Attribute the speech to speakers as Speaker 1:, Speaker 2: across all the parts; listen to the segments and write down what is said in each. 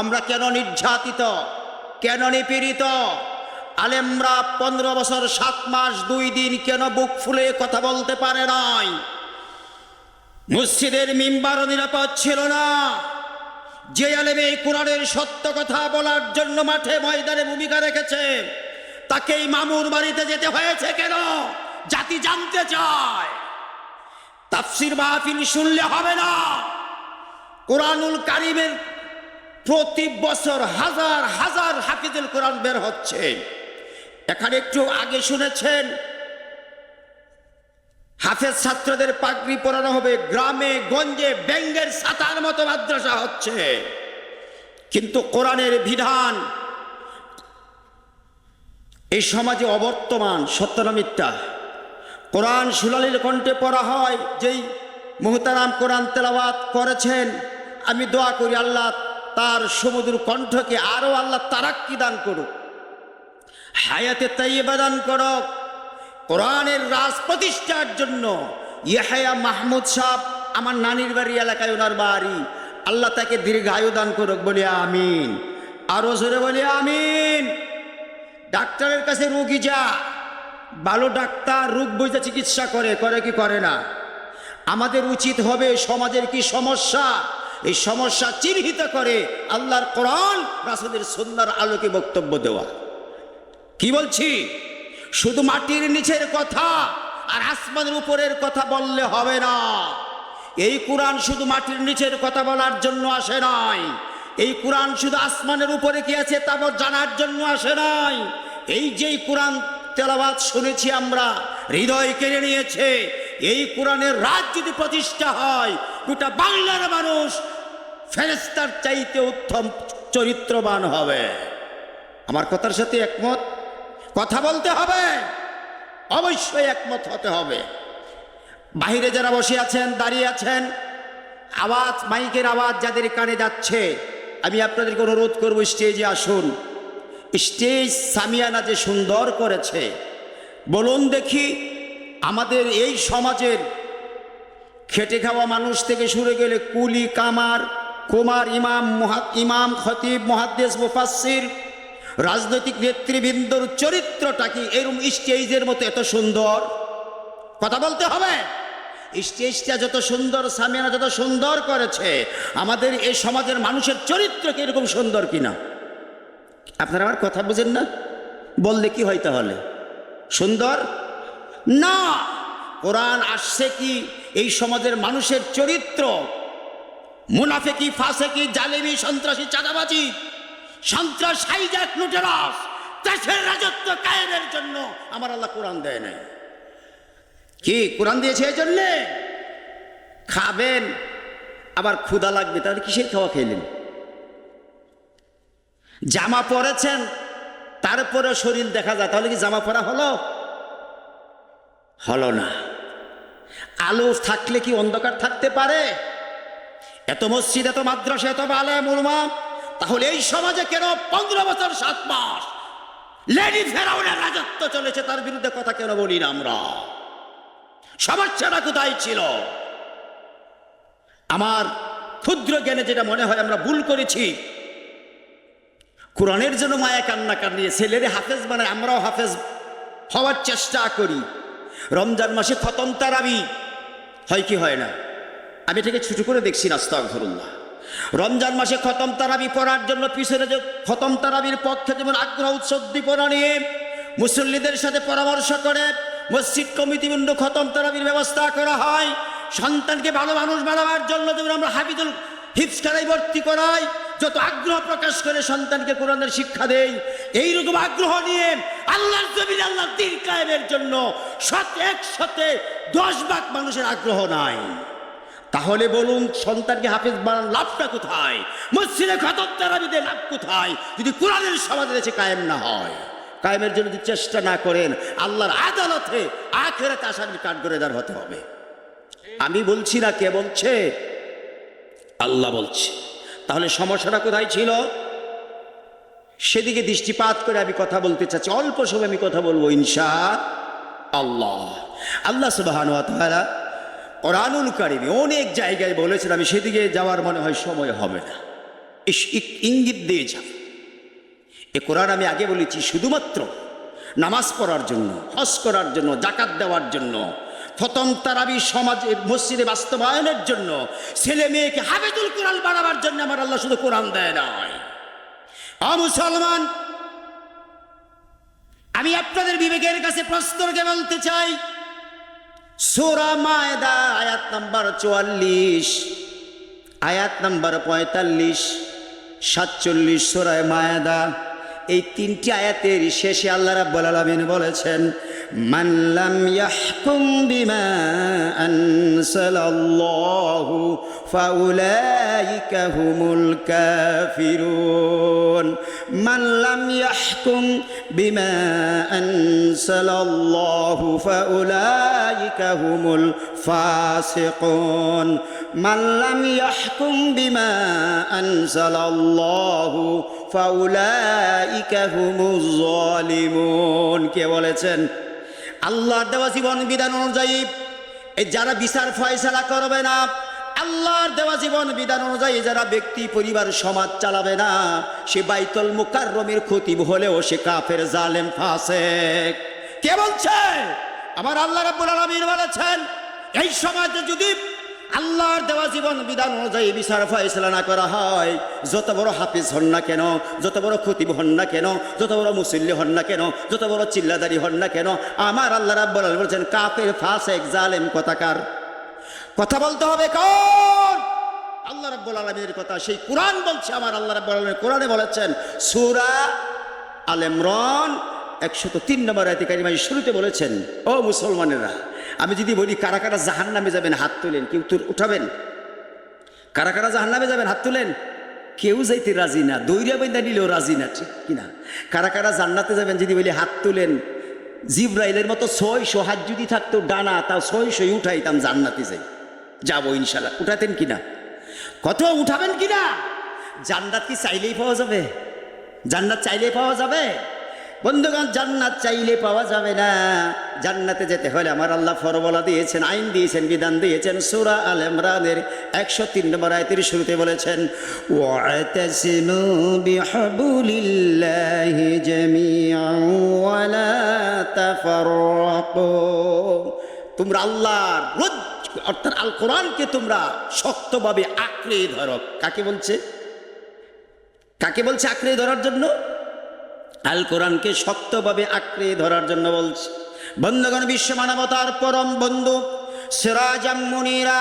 Speaker 1: আমরা কেন নির্যাতিত? কেন নিপীড়িত? আলেমরা পনেরো বছর, সাত মাস, দুই দিন কেন বুক ফুলে কথা বলতে পারে নাই? মসজিদের মিম্বারও নিরাপদ ছিল না। যে আলেম এই কোরআনের সত্য কথা বলার জন্য মাঠে ময়দানে ভূমিকা রেখেছে, তাকেই মামুর বাড়িতে যেতে হয়েছে কেন? জাতি জানতে চায়। তাফসির মাহফিল শুনলে হবে না। কোরআনুল কারিমের প্রতি বছর হাজার হাজার হাফিজুল কোরআন বের হচ্ছে। এখানে একটু আগে শুনেছেন, হাফেজ ছাত্রদের পাগড়ি পরানো হবে, গ্রামে, গঞ্জে, ব্যাঙ্গের সাতার মতো মাদ্রাসা হচ্ছে। কিন্তু কোরআনের বিধান এই সমাজে অবর্তমান সত্যনা মিথ্যা কোরআন সুলালির কণ্ঠে পড়া হয়, যেই মোহতারাম কোরআন তেলাওয়াত করেছেন, আমি দোয়া করি আল্লাহ তার সমুদ্র কণ্ঠকে আরও আল্লাহ তারাক্কি দান করুক। হায়াতে তাইবা দান করক। কোরআনের রাজ প্রতিষ্ঠার জন্য ইয়াহায়া মাহমুদ সাহ আমার নানির বাড়ি এলাকায় ওনার বাড়ি। আল্লাহ তাকে দীর্ঘায়ু দান করুক বলে আমিন। আরও জোরে বলে আমিন। ডাক্তারের কাছে রোগী যা, ভালো ডাক্তার রোগ বইতে চিকিৎসা করে করে কি করে না? আমাদের উচিত হবে সমাজের কি সমস্যা? এই সমস্যা চিহ্নিত করে আল্লাহর কোরআন, রাসুলের সন্ন্যার আলোকে বক্তব্য দেওয়া। কি বলছি? শুধু মাটির নিচের কথা আর আসমানের উপরের কথা বললে হবে না। এই কোরআন শুধু মাটির নিচের কথা বলার জন্য আসে নাই। এই কোরআন শুধু আসমানের উপরে কি আছে তা জানার জন্য আসে নাই। এই যেই কোরআন তেলাবাদ শুনেছি আমরা, হৃদয় কেড়ে নিয়েছে এই কোরআনের রাজ যদি প্রতিষ্ঠা হয়, গোটা বাংলার মানুষ ফেরেস্তার চাইতে উত্তম চরিত্রবান হবে। আমার কথার সাথে একমত? কথা বলতে হবে। অবশ্যই একমত হতে হবে। বাহিরে যারা বসে আছেন, দাঁড়িয়ে আছেন, আওয়াজ, মাইকের আওয়াজ যাদের কানে যাচ্ছে, আমি আপনাদেরকে অনুরোধ করব স্টেজে আসুন। স্টেজ সামিয়ানা যে সুন্দর করেছে, বলুন দেখি আমাদের এই সমাজের খেটে খাওয়া মানুষ থেকে শুরু গেলে কুলি, কামার, কুমার, ইমাম ইমাম, খতিব, মহাদ্দেশ মুফাসির রাজনৈতিক নেতৃবৃন্দর চরিত্রটা কি এরম স্টেজের মতো এত সুন্দর? কথা বলতে হবে। স্টেজটা যত সুন্দর, সামিয়ানা যত সুন্দর করেছে, আমাদের এই সমাজের মানুষের চরিত্র কি এরকম সুন্দর কিনা? আপনারা আমার কথা বুঝেন না। বললে কি হয় তাহলে? সুন্দর? না, কোরআন আসছে কি? এই সমাজের মানুষের চরিত্র। মুনাফেকি, ফাসেকি, জালেমি, সন্ত্রাসী, চাঁদাবাজি সন্ত্রাস হাইজাক লুটেরাস দেশের রাজত্ব কায়েমের জন্য আমার আল্লাহ কোরআন দেয় নাই। কি, কোরআন দিয়েছে এই জন্যে? খাবেন, আবার ক্ষুধা লাগবে, তাহলে কিসের খাওয়া খেলেন? জামা পরেছেন তারপরে শরীর দেখা যায়, তাহলে কি জামা পরা হলো? হলো না। আলো থাকলে কি অন্ধকার থাকতে পারে? এত মসজিদ, এত মাদ্রাসা, এত বালে মুলমা তাহলে এই সমাজে কেন পনেরো বছর, সাত মাস লেডি ফেরাউনের রাজত্ব চলেছে? তার বিরুদ্ধে কথা কেন বলি না আমরা? সবার সমস্যাটা কোথায় ছিল? আমার ক্ষুদ্র জ্ঞানে যেটা মনে হয় আমরা ভুল করেছি, কোরআনের জন্য মায়া কান্না কান্নিয়ে ছেলের হাফেজ বানায়, আমরাও হাফেজ হওয়ার চেষ্টা করি। রমজান মাসে খতম তারাবি হয় কি হয় না? আমি এটাকে ছুটু করে দেখছি নাস্তাক ধরুল্লাহ রমজান মাসে খতম তারাবি পড়ার জন্য পিছনে যে খতম তারাবির পক্ষে যেমন আগ্রহ উৎসদ্দীপনা নিয়ে মুসল্লিদের সাথে পরামর্শ করে, মসজিদ কমিটিবৃন্দ খতম তারাবির ব্যবস্থা করা হয়, সন্তানকে ভালো মানুষ বানাবার জন্য যেমন আমরা হাবিদুল হিফসখানায় ভর্তি করাই যত আগ্রহ প্রকাশ করে সন্তানকে কোরআনের শিক্ষা দেই, এইরকম আগ্রহ নিয়ে আল্লাহর জমিন আল্লাহ দিন কায়েমের জন্য শত একশতে দশ ভাগ মানুষের আগ্রহ নাই। তাহলে বলুন, সন্তানকে হাফিজ বানান লাভটা কোথায়? মসজিদে খতম তারাবিদের লাভ কোথায়? যদি কোরআনের সমাজে এসে কায়েম না হয়, কায়েমের জন্য যদি চেষ্টা না করেন, আল্লাহর আদালতে আখেরাতে আসামি কাঠগড়েদার হতে হবে। আমি বলছি না কে বলছে, আল্লাহ বলছে। তাহলে সমস্যাটা কোথায় ছিল? সেদিকে দৃষ্টিপাত করে আমি কথা বলতে চাচ্ছি। অল্প সময় আমি কথা বলব, ইনশা আল্লাহ। আল্লাহ সুবাহান কোরআনুল কারিমে অনেক জায়গায় বলেছেন, আমি সেদিকে যাওয়ার মনে হয় সময় হবে না। ইঙ্গিত দিয়ে যাবে এ কোরআন আমি আগে বলেছি, শুধুমাত্র নামাজ পড়ার জন্য, হজ করার জন্য জাকাত দেওয়ার জন্য প্রথম তারাবি সমাজে মসজিদে বাস্তবায়নের জন্য ছেলে মেয়েকে হাফেজুল কোরআন বাড়াবার জন্য আমার আল্লাহ শুধু কোরআন দেয় নয় আ মুসলমান, আমি আপনাদের বিবেকের কাছে প্রশ্ন রেখে বলতে চাই, সোরা মায়দা, আয়াত নাম্বার চুয়াল্লিশ, আয়াত নাম্বার পঁয়তাল্লিশ, সাতচল্লিশ সোরায় মায়াদা। এই তিনটি আয়াতের শেষে আল্লাহ রাব্বুল আলামিন বলেছেন মাল্লাম ইয়াহকুম বিমা আনসালাল্লাহু ফাউলাইকা হুমুল কাফিরুন। মাল্লাম ইয়াহকুম বিমা আনসালাল্লাহু ফাউলাইকা হুমুল ফাসিকুন। মাল্লাম ইয়াহকুম বিমা আনসালাল্লাহু কে বলেছেন? আল্লাহর দেওয়া জীবন বিধান অনুযায়ী যারা বিচার ফয়সালা করবে না, আল্লাহর দেওয়া জীবন বিধান অনুযায়ী যারা ব্যক্তি, পরিবার, সমাজ চালাবে না, সে বাইতল মুকাররমের ক্ষতি হলেও সে কাফের জালেম ফাঁসে কে বলছে? আমার আল্লাহ রাব্বুল আলামিন বলেছেন, এই সমাজে যদি আল্লাহর দেওয়া জীবন বিধান অনুযায়ী বিচার ফয়সলা না করা হয়। যত বড় হাফিজ হন না কেন, যত বড় খতিব হন না কেন, যত বড় মুসল্লি হন না কেন, যত বড় চিল্লাদারি হন না কেন, আমার আল্লাহ রাব্বুল আলামিন বলছেন, কাফের, ফাসেক, জালেম, কথাকার। কথা বলতে হবে কোন আল্লাহ রাব্বুল আলামিনের কথা। সেই কোরআন বলছে, আমার আল্লাহ রাব্বুল আলামিন কোরআনে বলেছেন, সূরা আল ইমরান একশত তিন নম্বর আয়তিকারী শুরুতে বলেছেন, ও মুসলমানেরা আমি যদি বলি, কারা কারা জাহান নামে যাবেন হাত তুলেন, কেউ তোর উঠাবেন? কারা কারা জাহান নামে যাবেন হাত তুলেন? কেউ যাইতে রাজি না দৈরিয়া বেন্দা নিলেও রাজি না, ঠিক কিনা? কারা কারা জান্নাতে যাবেন যদি বলি, হাত তুলেন? জিব্রাইলের মতো ছয়শো হাত যদি থাকতো ডানা, তাও ছয়শই উঠাইতাম জান্নাতে যাই। যাব ইনশাল্লাহ উঠাতেন কিনা? কত উঠাবেন কিনা? জান্নাত কি চাইলেই পাওয়া যাবে? জান্নাত চাইলেই পাওয়া যাবে? বন্ধুগণ, জান্নাত চাইলে পাওয়া যাবে না। জান্নাতে যেতে হলে আমার আল্লাহ ফরবলা দিয়েছেন, আইন দিয়েছেন, বিধান দিয়েছেন। সুরা আল ইমরানের একশো তিন নম্বর আয়তের শুরুতে বলেছেন তোমরা আল্লাহর রোজ, অর্থাৎ আল কোরআনকে তোমরা শক্তভাবে আঁকড়ে ধরো। কাকে বলছে? কাকে বলছে আঁকড়ে ধরার জন্য? আল কোরআনকে শক্তভাবে আঁকড়ে ধরার জন্য বলছে। বন্ধুগণ, বিশ্ব মানবতার পরম বন্ধু সিরাজাম মুনিরা,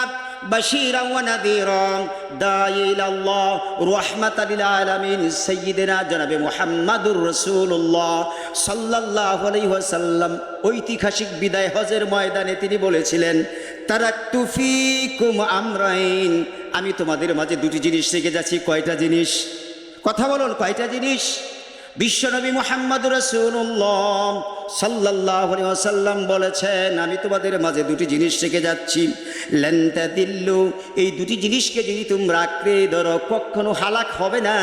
Speaker 1: বাশীরা ওয়া নাযীরা দাঈ ইলাল্লাহ রাহমাতাল লিল আলামিন, সাইয়্যিদিনা জনাবে মুহাম্মাদুর রাসূলুল্লাহ সাল্লাল্লাহু আলাইহি ওয়াসাল্লাম। ঐতিহাসিক বিদায় হজের ময়দানে তিনি বলেছিলেন, তারাক্তু ফীকুম আমরাইন। আমি তোমাদের মাঝে দুটি জিনিস রেখে যাচ্ছি, কয়টা জিনিস? কথা বলুন, কয়টা জিনিস? বিশ্বনবী মোহাম্মদ রসুল্লাহ সাল্লাহ সাল্লাম বলেছেন, আমি তোমাদের মাঝে দুটি জিনিস রেখে যাচ্ছি। লেনতা দিল্লু এই দুটি জিনিসকে যদি তোমরা আঁকড়ে ধরো, কখনো হালাক হবে না,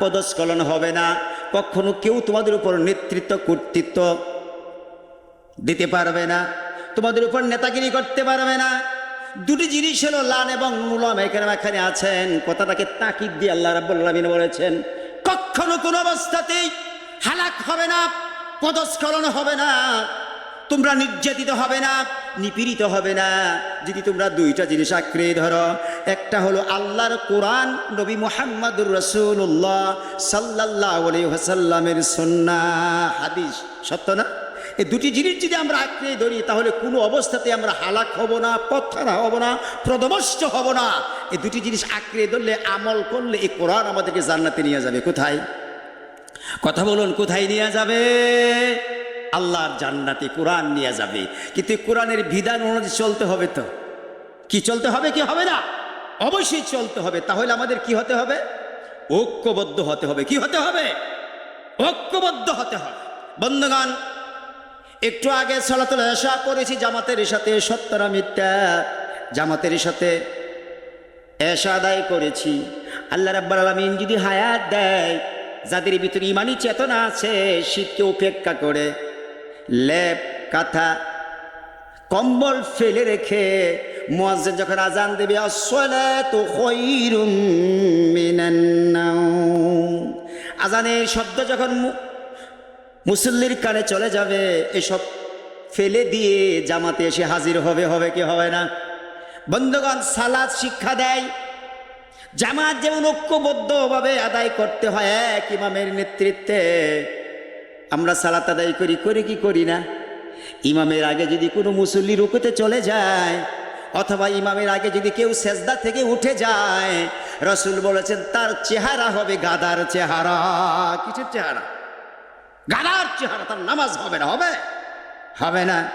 Speaker 1: পদস্খলন হবে না। কখনো কেউ তোমাদের উপর নেতৃত্ব, কর্তৃত্ব দিতে পারবে না, তোমাদের উপর নেতাগিরি করতে পারবে না। দুটি জিনিস হলো লান এবং মুলাম, এখানে এখানে আছেন। কথাটাকে তাকিদ দিয়ে আল্লাহ রাব্বুল আলামিন বলেছেন কখনো কোনো অবস্থাতেই হালাক হবে না, পদস্খলন হবে না, তোমরা নির্যাতিত হবে না, নিপীড়িত হবে না। যদি তোমরা দুইটা জিনিস আঁকড়ে ধরো, একটা হলো আল্লাহর কোরআন, নবী মোহাম্মদুর রসুল্লাহ সাল্লাহ হাসাল্লামের সন্না হাদিস, সত্য না? এই দুটি জিনিস যদি আমরা আঁকড়ে ধরি, তাহলে কোনো অবস্থাতে আমরা হালাক হব না পথ্থারা হব না, প্রদমষ্ট হব না। এই দুটি জিনিস আঁকড়ে ধরলে, আমল করলে এই কোরআন আমাদেরকে জান্নাতে নিয়ে যাবে। কোথায়? কথা বলুন, কোথায় নিয়ে যাবে? আল্লাহর জান্নাতে কোরআন নিয়ে যাবে। কিন্তু কোরআনের বিধান অনুযায়ী চলতে হবে তো। কি চলতে হবে, কি হবে না? অবশ্যই চলতে হবে। তাহলে আমাদের কি হতে হবে? ঐক্যবদ্ধ হতে হবে। কি হতে হবে? ঐক্যবদ্ধ হতে হবে। বন্ধুগণ একটু আগে সলাতুল এসা করেছি জামাতের সাথে সত্তরা মিথ্যা। জামাতের সাথে এসা আদায় করেছি। আল্লাহ রাব্বাল আলামিন যদি হায়াত দেয়, যাদের ভিতরে ইমানি চেতনা আছে, শীতকে উপেক্ষা করে লেপ, কাঁথা, কম্বল ফেলে রেখে মুয়াজ্জিন যখন আজান দেবে আজানের শব্দ যখন মুসল্লির কানে চলে যাবে, এসব ফেলে দিয়ে জামাতে এসে হাজির হবে হবে কি হবে না? বন্ধুগণ, সালাদ শিক্ষা দেয়। জামাত যেমন ঐক্যবদ্ধভাবে আদায় করতে হয়, এক ইমামের নেতৃত্বে। আমরা সালাত আদায় করি করি কি করি না? ইমামের আগে যদি কোনো মুসল্লি রুকুতে চলে যায়, অথবা ইমামের আগে যদি কেউ সেজদা থেকে উঠে যায়, রসুল বলেছেন, তার চেহারা হবে গাদার চেহারা। কিসের চেহারা? গাদার চেহারা তার নামাজ হবে না, হবে? হবে না।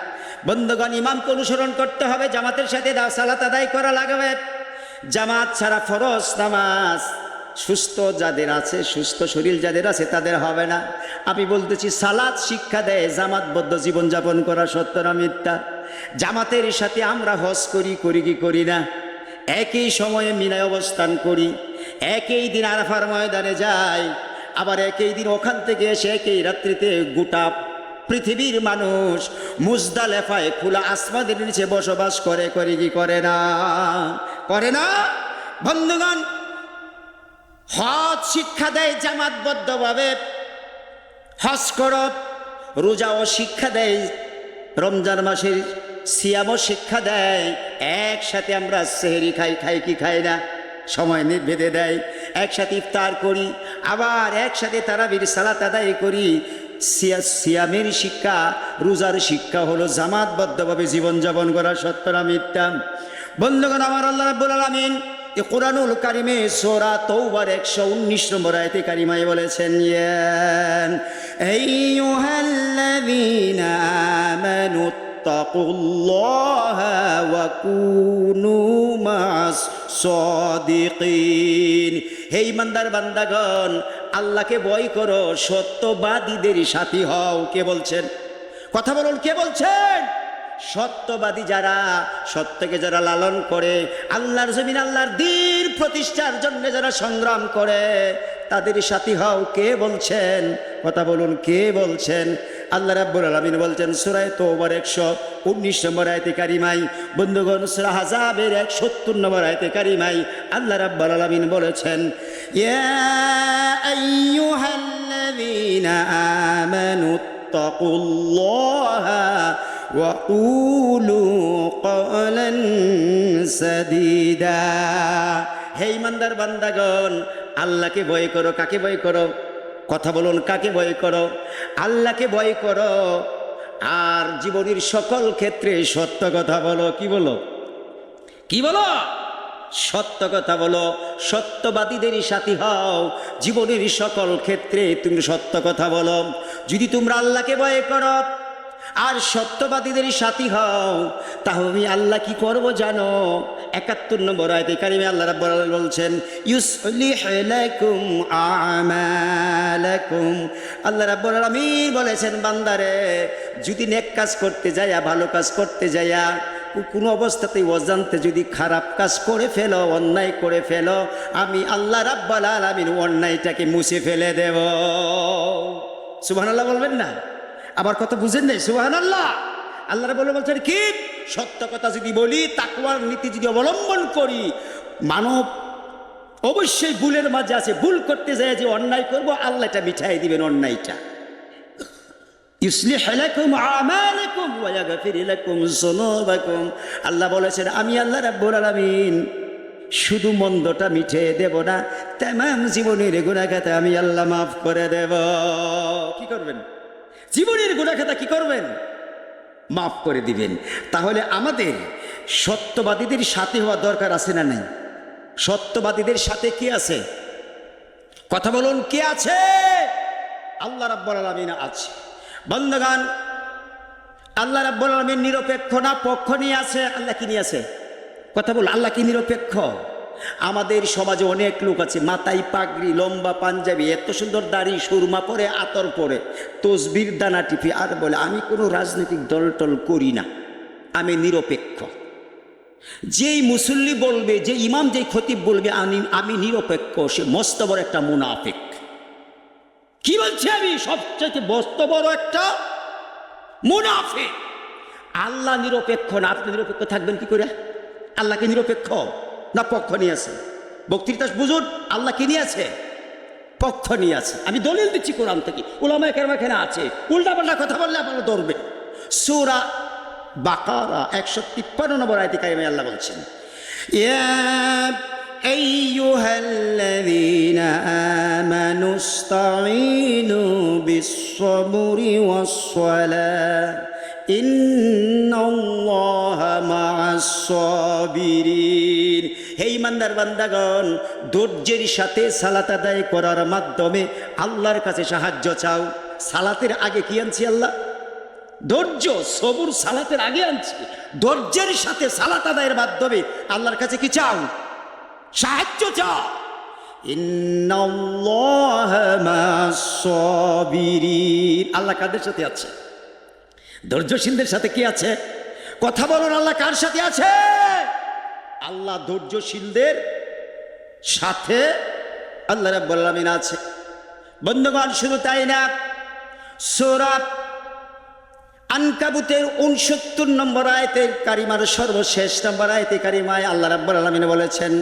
Speaker 1: বন্ধুগণ, ইমামকে অনুসরণ করতে হবে, জামাতের সাথে দা- সালাত আদায় করা লাগবে। জামাত ছাড়া ফরজ নামাজ। সুস্থ যাদের আছে, সুস্থ শরীর যাদের আছে, তাদের হবে না। আমি বলতেছি সালাদ শিক্ষা দেয় জামাতবদ্ধ জীবনযাপন করা সত্য না মিথ্যা? জামাতের সাথে আমরা হজ করি করি কি করি না? একই সময়ে মিনায় অবস্থান করি, একই দিন আরাফার ময়দানে যাই আবার একই দিন ওখান থেকে এসে একই রাত্রিতে গোটা পৃথিবীর মানুষ মুজদালেফায় খোলা আসমাদের নিচে বসবাস করে করে কি করে না? করে না? বন্ধুগণ, হজ শিক্ষা দেয় জামাতবদ্ধভাবে, হজ করব রোজাও শিক্ষা দেয়, রমজান মাসের সিয়ামও শিক্ষা দেয়, একসাথে আমরা সেহেরি খাই খাই কি খাই না? সময় নির্ভেদে দেয়। একসাথে ইফতার করি, আবার একসাথে তারাবির সালাত আদায় করি। সিয়া সিয়ামের শিক্ষা, রোজার শিক্ষা হলো জামাতবদ্ধভাবে জীবনযাপন করা সত্যরা মিথ্যা। বন্ধুগণ, আমার আল্লাহ রাব্বুল আলামিন এ কোরআনুল কারিমে সোরা তৌবার একশো উনিশ নম্বর আয়তে কারিমায় বলেছেন, ইয়ান আইয়ুহাল্লাযীনা আমানু তাকুল্লাহা ওয়া কুনু মাস হে ইমানদার বান্দাগণ, আল্লাহকে ভয় করো, সত্যবাদীদের সাথী হও, কে বলছেন? কথা বলুন, কে বলছেন? সত্যবাদী যারা, সত্যকে যারা লালন করে, আল্লাহর জমিন, আল্লাহর দিন প্রতিষ্ঠার জন্য যারা সংগ্রাম করে, তাদের সাথী হও, কে বলছেন? কথা বলুন, কে বলছেন? আল্লাহ রাব্বুল আলমিন বলছেন সুরায় তোবার একশো উনিশ নম্বর আয়তে কারিমাই বন্ধুগণ, সুরা হাজাবের এক সত্তর নম্বর আয়তে কারিমাই আল্লাহ রাব্বুল আলমিন বলেছেন হে ইমানদার বান্দাগণ, আল্লাহকে ভয় করো, কাকে ভয় করো? কথা বলুন কাকে ভয় করো? আল্লাহকে ভয় করো। আর জীবনের সকল ক্ষেত্রে সত্য কথা বলো কি বলো? কি বলো? সত্য কথা বলো সত্যবাদীদেরই সাথী হও। জীবনের সকল ক্ষেত্রে তুমি সত্য কথা বলো। যদি তোমরা আল্লাহকে ভয় করো আর সত্যবাদীদের সাথী হও। তাহলে আমি আল্লাহ কি করব জানো? একাত্তর নম্বর আয়তে কারিমে আল্লাহ রাব্বুল আলামিন বলছেন, ইউসলিহ লাকুম আমালাকুম। আল্লাহ রাব্বুল আলামিন বলেছেন, বান্দারে, যদি নেক কাজ করতে যায়া ভালো কাজ করতে যায়া কোনো অবস্থাতেই অজান্তে যদি খারাপ কাজ করে ফেলো, অন্যায় করে ফেলো, আমি আল্লাহ রাব্বাল আলামিন অন্যায়টাকে মুছে ফেলে দেব। সুবহানাল্লাহ বলবেন না? আবার কথা বুঝেন নাই? সুবাহান আল্লাহ আল্লাহ বলে বলছেন, কি? সত্য কথা যদি বলি তাকুয়ার নীতি যদি অবলম্বন করি, মানব অবশ্যই ভুলের মাঝে আছে। ভুল করতে যায় যে অন্যায় করব, আল্লাহ এটা মিঠাই দিবেন অন্যায়টা। আল্লাহ বলেছেন, আমি আল্লাহ রাব্বুল আলামিন শুধু মন্দটা মিঠে দেব না, তেমাম জীবনের গুণাখাতা আমি আল্লাহ মাফ করে দেব। কি করবেন? জীবনের গুণাখাতা কি করবেন? মাফ করে দিবেন। তাহলে আমাদের সত্যবাদীদের সাথে হওয়া দরকার আছে না নাই? সত্যবাদীদের সাথে কি আছে? কথা বলুন, কে আছে? আল্লাহ রাব্বুল আলামিন আছে। বন্ধগান আল্লাহ রাব্বুল আলামিন নিরপেক্ষ না পক্ষ নিয়ে আছে? আল্লাহ কি নিয়ে আছে? কথা বল আল্লাহ কি নিরপেক্ষ? আমাদের সমাজে অনেক লোক আছে, মাথায় পাগড়ি, লম্বা পাঞ্জাবি, এত সুন্দর দাড়ি, সুরমা পরে, আতর পরে, তসবির, দানা টিপি, আর বলে, আমি কোনো রাজনৈতিক দল টল করি না, আমি নিরপেক্ষ। যেই মুসল্লি বলবে, যে ইমাম যেই খতিব বলবে, আমি আমি নিরপেক্ষ, সে মস্ত বড় একটা মুনাফিক। কি বলছি আমি? সবচেয়ে মস্ত বড় একটা মুনাফিক। আল্লাহ নিরপেক্ষ না, আপনি নিরপেক্ষ থাকবেন কি করে? আল্লাহকে নিরপেক্ষ। না পক্ষ নিয়ে আছে বক্তৃতা বুঝুন আল্লাহ কি নিয়ে আছে পক্ষ নিয়ে আছে আমি দলিল দিচ্ছি কোরআন থেকে ওলামায় কেরাম এখানে আছে উল্টা পাল্টা কথা বললে আপনারা ধরবেন সুরা বাকারা একশো তিপ্পান্ন নম্বর আয়তি কারিমে আল্লাহ বলছেন ইয়া أيها الذين آمنوا استعينوا بالصبر والصلاة إن الله مع الصابرين হে ইমানদার বান্দাগণ, ধৈর্যের সাথে সালাত আদায় করার মাধ্যমে আল্লাহর কাছে সাহায্য চাও। সালাতের আগে কি আনছি আল্লাহ? ধৈর্য, সবুর সালাতের আগে আনছি। ধৈর্যের সাথে সালাত আদায়ের মাধ্যমে আল্লাহর কাছে কি চাও? সাহায্য চাও। আল্লাহ কাদের সাথে আছে? ধৈর্যশীলদের সাথে কি আছে? কথা বলুন, আল্লাহ কার সাথে আছে? আল্লাহ ধৈর্যশীলদের সাথে আল্লাহ রাব্বুল আলামিন আছে। বন্ধুগণ, শুধু তাই না, সূরা আনকাবুতের উনসত্তর নম্বর আয়তের কারিমার সর্বশেষ নম্বর আয়তে কারিমায় আল্লাহ রাব্বুল আলামিন বলেছেন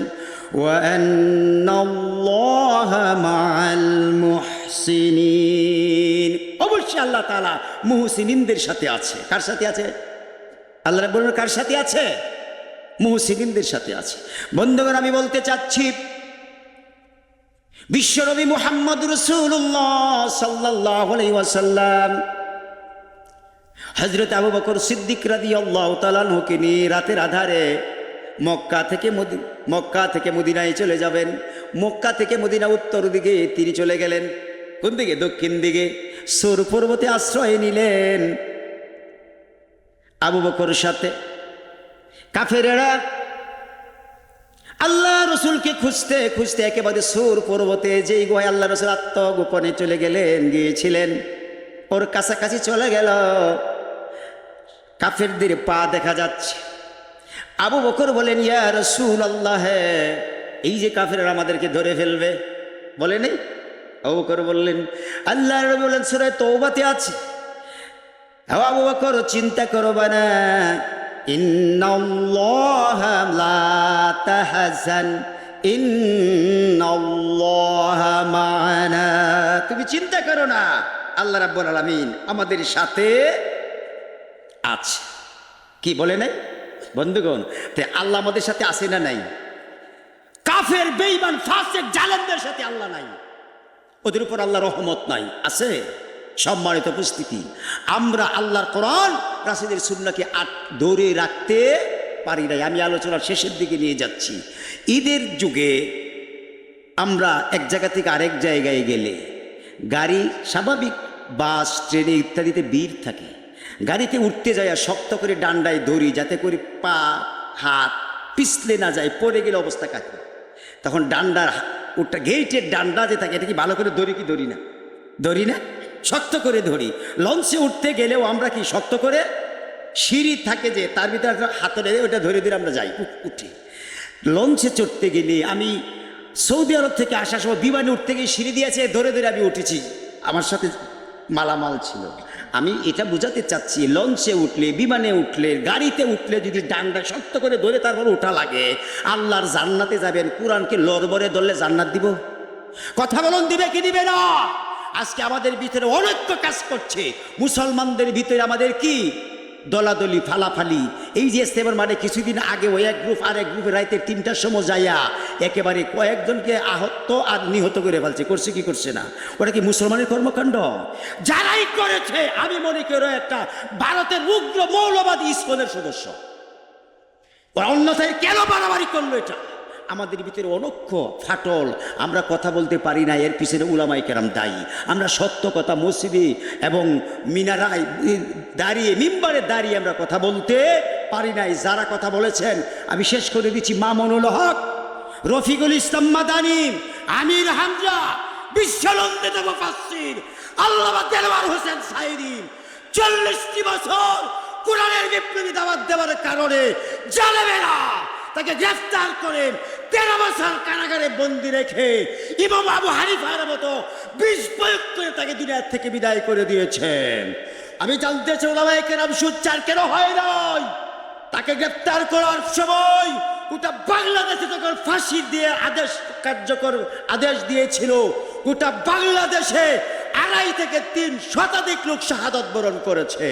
Speaker 1: অবশ্যই আল্লাহ তাআলা মুহসিনিনদের সাথে আছে। কার সাথে আছে? আল্লাহ রাব্বুল কার সাথে আছে? মুহসিনিনদের সাথে আছে। বন্ধুগণ, আমি বলতে চাচ্ছি বিশ্বনবী মুহাম্মদ রসুল্লাহ সাল্লাহ ওয়াসাল্লাম হজরত আবু বকর সিদ্দিক রাদি আল্লাহ তালানহকে নিয়ে রাতের আধারে মক্কা থেকে মক্কা থেকে মদিনায় চলে যাবেন। মক্কা থেকে মদিনা উত্তর দিকে তিনি চলে গেলেন। কোন দিকে? দক্ষিণ দিকে। সোর পর্বতে আশ্রয় নিলেন আবু বকর সাথে। কাফেরেরা, আল্লাহ রসুলকে খুঁজতে খুঁজতে একেবারে সুর পর্বতে যেই গোয় আল্লাহ রসুল আত্মগোপনে চলে গেলেন, গিয়েছিলেন। ওর কাছাকাছি চলে গেল। কাফেরদের পা দেখা যাচ্ছে। আবু বকর বলেন, ইয়া রসুল আল্লাহ এই যে কাফেররা আমাদেরকে ধরে ফেলবে। বলে নেই? আবু বকর বললেন, আল্লাহ রবি বললেন সুরায় তৌবাতে আছে। আবু বকর, চিন্তা করবা না। ইন্নাল্লাহ লা তাহজান, ইন্নাল্লাহ মা'ানা। তুমি চিন্তা করো না, আল্লাহ রাব্বুল আলামিন আমাদের সাথে আছে। কি বলে নাই? বন্ধুগণ, তে আল্লাহ আমাদের সাথে আছে না নাই? কাফের, বেঈমান, ফাসিক, জালেমদের সাথে আল্লাহ নাই। ওদের উপর আল্লাহ রহমত নাই, আছে? সম্মানিত উপস্থিতি। আমরা আল্লাহর কোরআন রাশিদের সুন্নাকে আট ধরে রাখতে পারি নাই। আমি আলোচনার শেষের দিকে নিয়ে যাচ্ছি। ঈদের যুগে আমরা এক জায়গা থেকে আরেক জায়গায় গেলে গাড়ি স্বাভাবিক বাস, ট্রেনে ইত্যাদিতে ভিড় থাকে। গাড়িতে উঠতে যায় শক্ত করে ডান্ডায় দড়ি যাতে করে পা, হাত পিছলে না যায়, পড়ে গেলে অবস্থা কাকে তখন ডান্ডার ওটা গেইটের ডান্ডা যে থাকে, এটা কি ভালো করে দড়ি কি দড়ি না? দড়ি না? শক্ত করে ধরি। লঞ্চে উঠতে গেলেও আমরা কি শক্ত করে? সিঁড়ি থাকে যে, তার ভিতরে হাতরে ওটা ধরে ধরে আমরা যাই, উঠি লঞ্চে চড়তে গেলে আমি সৌদি আরব থেকে আসার সময় বিমানে উঠতে গিয়ে সিঁড়ি দিয়েছে, ধরে ধরে আমি উঠেছি। আমার সাথে মালামাল ছিল। আমি এটা বোঝাতে চাচ্ছি, লঞ্চে উঠলে, বিমানে উঠলে, গাড়িতে উঠলে যদি ডান্ডা শক্ত করে ধরে তারপর ওঠা লাগে, আল্লাহর জান্নাতে যাবেন, কোরআনকে লড়বরে ধরলে জান্নাত দিব? কথা বলুন, দিবে কি দিবে না? আজকে আমাদের ভিতরে অনৈক্য কাজ করছে। মুসলমানদের ভিতরে আমাদের কি? দলাদলি, ফালাফালি। এই যে ইস্তেমার মানে কিছুদিন আগে ওই এক গ্রুপ আর এক গ্রুপের রাইতে তিনটার সময় যাইয়া একেবারে কয়েকজনকে আহত আর নিহত করে ফেলছে। করছে কি করছে না? ওটা কি মুসলমানের কর্মকাণ্ড? যারাই করেছে, আমি মনে করি একটা ভারতের উগ্র মৌলবাদী ইস্কনের সদস্য। ওরা অন্যথায় কেন বাড়াবাড়ি করল এটা? আমাদের ভিতরে অনক্ষ, ফাটল। আমরা কথা বলতে পারি না, এর পিছনে উলামাই কেরাম দায়ী। আমরা সত্য কথা মসজিদে এবং মিনারায় দাঁড়িয়ে, মিম্বারে দাঁড়িয়ে আমরা কথা বলতে পারি নাই। যারা কথা বলেছেন, আমি শেষ করে দিচ্ছি মামুনুল হক, রফিকুল ইসলাম মাদানি, আমির হামজা বিশ্বনন্দিত মুফাসসির আল্লামা দেলওয়ার হোসেন সাইদি চল্লিশটি বছর কোরআনের বিপ্লবী দাওয়াত দেওয়ার কারণে জালেমেরা তাকে গ্রেফতার করে তেরো বছর কারাগারে বন্দি রেখে ইমাম আবু হানিফার মতো বিষ প্রয়োগ করে তাকে দুনিয়ার থেকে বিদায় করে দিয়েছেন। আমি জানতে চাই ওলামায়ে কেরাম সুচ্চার কেন হয় নাই? তাকে গ্রেপ্তার করার সময় গোটা বাংলাদেশে তখন ফাঁসি দিয়ে আদেশ, কার্যকর আদেশ দিয়েছিল, গোটা বাংলাদেশে আড়াই থেকে তিন শতাধিক লোক শাহাদত বরণ করেছে।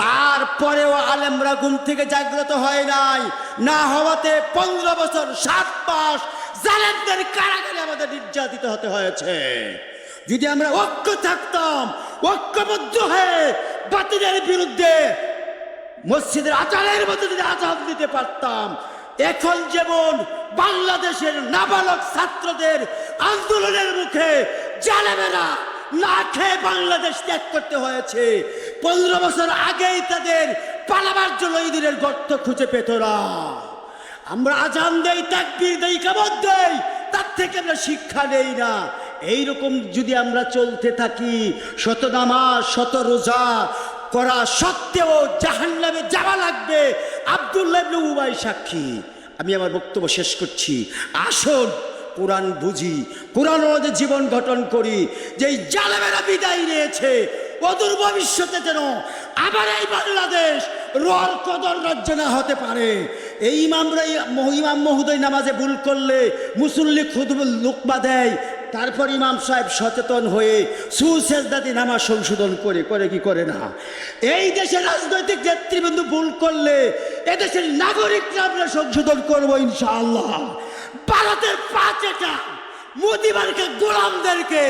Speaker 1: তারপরেও আলেমরা ঘুম থেকে জাগ্রত হয় নাই। না হওয়াতে পনেরো বছর, সাত মাস জালেমদের কারাগারে আমাদের নির্যাতিত হতে হয়েছে। যদি আমরা ঐক্য থাকতাম, ঐক্যবদ্ধ হয়ে বাতিলের বিরুদ্ধে মসজিদের আচারের মধ্যে যদি আজাদ দিতে পারতাম, এখন যেমন বাংলাদেশের নাবালক ছাত্রদের আন্দোলনের মুখে জালেমেরা না খেয়ে বাংলাদেশ ত্যাগ করতে হয়েছে। পনেরো বছর আগেই তাদের পালাবার জন্য ইঁদুরের গর্ত খুঁজে পেত না। আমরা আজান দেই, তাকবীর দেই, কামত দেই, তার থেকে আমরা শিক্ষা নেই না। এইরকম যদি আমরা চলতে থাকি, শত নামাজ, শত রোজা করা সত্ত্বেও জাহান্নামে যাওয়া লাগবে। আব্দুল্লাহ উবাই সাক্ষী। আমি আমার বক্তব্য শেষ করছি। আসুন কোরআন বুঝি কোরআন জীবন গঠন করি যে জালেমেরা বিদায় নিয়েছে, অদূর ভবিষ্যতে যেন আবার এই বাংলাদেশ রল কদর রাজ্য না হতে পারে। এই ইমামরা ইমাম মহোদয় নামাজে ভুল করলে মুসল্লি খুদ লুকমা দেয়, তারপর ইমাম সাহেব সচেতন হয়ে সুসেজদাতি নামাজ সংশোধন করে করে কি করে না? এই দেশে রাজনৈতিক নেতৃবৃন্দ ভুল করলে এদেশের নাগরিকরা আমরা সংশোধন করব ইনশাআল্লাহ। ভারতের পাঁচটা মোদিবারকে, গোলামদেরকে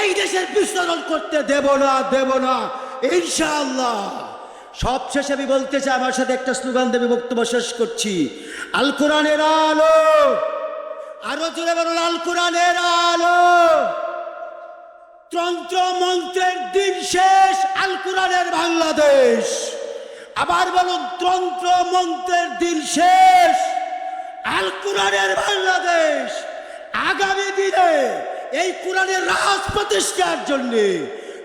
Speaker 1: এই দেশের বিস্তরণ করতে দেব না দেব না। ইনশাআল্লাহ। সব শেষে আমি বলতে চাই, আমার সাথে একটা স্লোগান দেবে বক্তব্য শেষ করছি। আল কোরআনের আলো, আরও জোরে বলুন, আল কোরআনের আলো। তন্ত্র মন্ত্রের দিন শেষ, আল কোরআনের বাংলাদেশ। আবার বলুন তন্ত্র মন্ত্রের দিন শেষ। আল কোরআনের বাংলাদেশ আগামী দিনে এই কোরআনের রাজ প্রতিষ্ঠার জন্য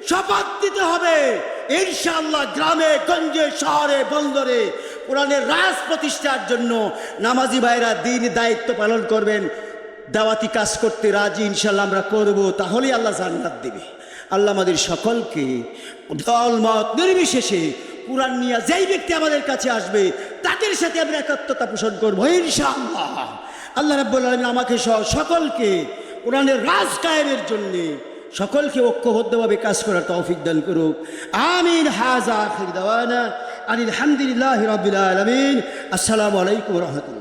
Speaker 1: শপথ দিতে হবে। ইনশাআল্লাহ গ্রামে, গঞ্জে, শহরে, বন্দরে কোরআনের রাজ প্রতিষ্ঠার জন্য নামাজি ভাইরা দিন দায়িত্ব পালন করবেন। দাওয়াতি কাজ করতে রাজি ইনশাল্লাহ আমরা করব, তাহলেই আল্লাহ জান্নাত দেবে। আল্লাহ আমাদের সকলকে দল, মত, নির্বিশেষে কোরআন নিয়ে যেই ব্যক্তি আমাদের কাছে আসবে তাদের সাথে আমরা একাত্মতা পোষণ করব, ইনশাআল্লাহ। আল্লাহ রাব্বুল আলমিন আমাকে সহ সকলকে কোরআনের রাজ কায়েমের জন্য সকলকে ঐক্যবদ্ধভাবে কাজ করার তৌফিক দান করুক। আমিন হাজা আখির আনিল হামদুলিল্লাহ রাব্বিল আলামিন। আসসালামু আলাইকুম রাহমাতুল্লাহ।